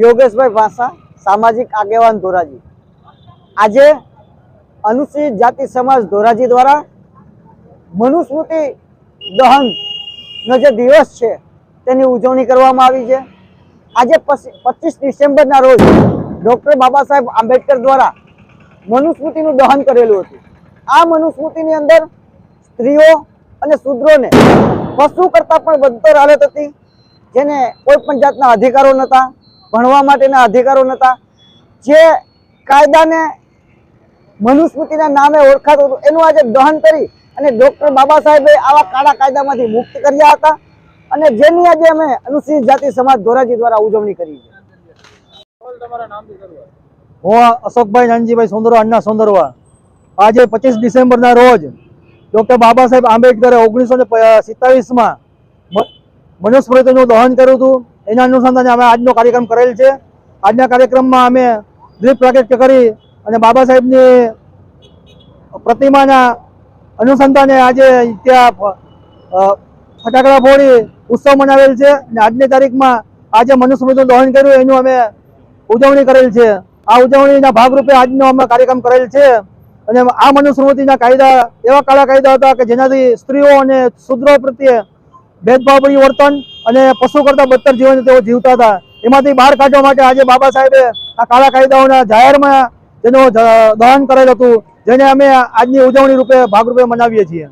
યોગેશભાઈ ભાષા સામાજિક આગેવાન ધોરાજી. આજે અનુસૂચિત જાતિ સમાજ ધોરાજી દ્વારા મનુસ્મૃતિ દહનનો જે દિવસ છે, તેની ઉજવણી કરવામાં આવી છે. આજે પચીસ ડિસેમ્બરના રોજ ડૉક્ટર બાબા સાહેબ આંબેડકર દ્વારા મનુસ્મૃતિનું દહન કરેલું હતું. આ મનુસ્મૃતિની અંદર સ્ત્રીઓ અને શૂદ્રોને પશુ કરતાં પણ વધતો હાલત હતી, જેને કોઈ પણ જાતના અધિકારો નહોતા. ભણવા માટેના અધિકારો નહોતા. જે કાયદાને મનુસ્મૃતિના નામે ઓળખાતું હતું, એનું આજે દહન કરી અને ડૉક્ટર બાબા સાહેબે આવા કાળા કાયદામાંથી મુક્ત કર્યા હતા અને જેની આજે અમે અનુસૂચિત જાતિ સમાજ ધોરાજી દ્વારા ઉજવણી કરી છે. હું અશોકભાઈ નાનજીભાઈ સોંદરવા, અન્ના સોંદરવા. આજે પચીસ ડિસેમ્બરના રોજ ડૉક્ટર બાબા સાહેબ આંબેડકરે ઓગણીસો ને સિત્તાવીસમાં મનુસ્મૃતિનું દહન કર્યું હતું. એના અનુસંધાને અમે આજનો કાર્યક્રમ કરેલ છે. આજના કાર્યક્રમમાં અમે દીપ પ્રાગટ્ય કરી અને બાબા સાહેબની પ્રતિમાના અનુસંધાને આજે ત્યાં ફટાકડા ફોડી ઉત્સવ મનાવેલ છે અને આજની તારીખમાં આજે મનુસ્મૃતિનું દહન કર્યું એનું અમે ઉજવણી કરેલ છે. આ ઉજવણીના ભાગરૂપે આજનો અમે કાર્યક્રમ કરેલ છે અને આ મનુસ્મૃતિના કાયદા, એવા કાળા કાયદા હતા કે જેનાથી સ્ત્રીઓ અને શુદ્રો પ્રત્યે ભેદભાવભર્યું વર્તન અને પશુ કરતા બદતર જીવન તેઓ જીવતા હતા. એમાંથી બહાર કાઢવા માટે આજે બાબા સાહેબે આ કાળા કાયદાઓના જાહેરમાં તેનું દહન કરેલ હતું, જેને અમે આજની ઉજવણી રૂપે ભાગરૂપે મનાવીએ છીએ.